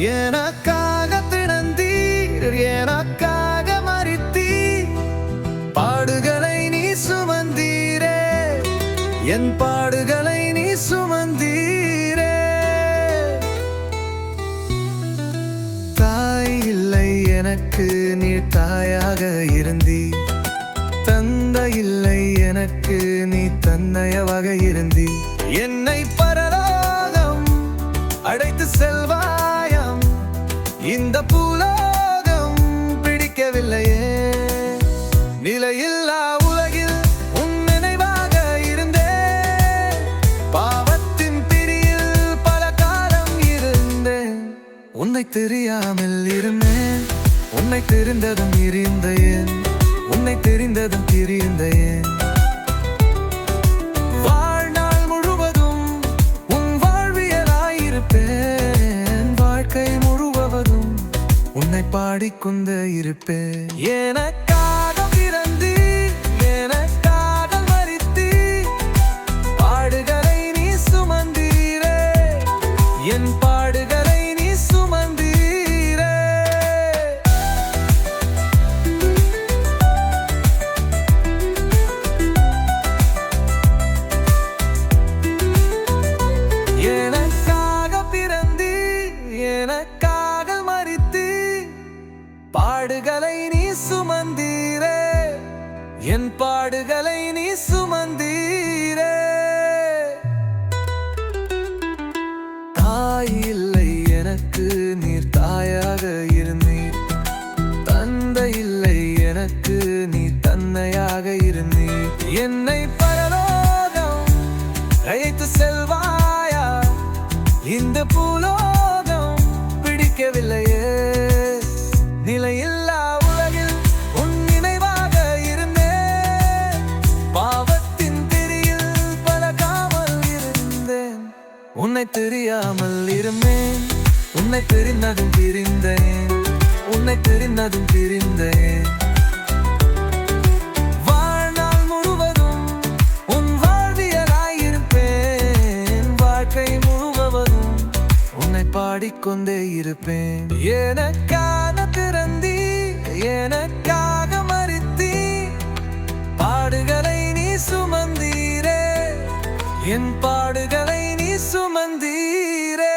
எனக்காக திணந்தீர் எனக்காக மறித்தீர். பாடுகளை நீ சுமந்தீரே என் பாடுகளை நீ சுமந்தீரே. தாய் இல்லை எனக்கு நீ தாயாக இருந்தீ தந்தை இல்லை எனக்கு நீ தந்தையவாக இருந்தீ என்னை பரலோகம் அடைத்து செல்வாயம். இந்த பூலோகம் பிடிக்கவில்லையே. நிலையில்லா உலகில் உன் நினைவாக இருந்தே. பாவத்தின் பிரியில் பல காலம் இருந்தேன். உன்னை தெரியாமல் இருந்தேன். உன்னை தெரிந்ததும் இருந்த ஏன் உன்னை தெரிந்ததும் தெரிந்த ஏன் பாடிக்கொண்டே இருப்பேன். எனக்காக பிறந்து எனக்காக மறித்தி பாடுகளை நீ சுமந்தீரே. என் பாடுகளை நீ சுமந்தீரே. எனக்காக பிறந்து எனக்காக என் பாடுகளை நீ சுமந்தீரே. தாய் இல்லை எனக்கு நீர் தாயாக இருந்தீர். தந்தை இல்லை எனக்கு நீ தன்னையாக இருந்தீர். என்னை பரலோகம் அழைத்து செல்வாயா? இந்த பூலோ உன்னை தெரியாமல் இருந்தேன். உன்னை தெரிந்ததும் பிரிந்தேன். உன்னை தெரிந்ததும் பிரிந்தேன். வாழ்நாள் முழுவதும் உன் வாழ்வியலாயிருப்பேன். வாழ்க்கை முழுவதும் உன்னை பாடிக்கொண்டே இருப்பேன். எனக்கா என் பாடுகளை நீ சுமந்தீரே.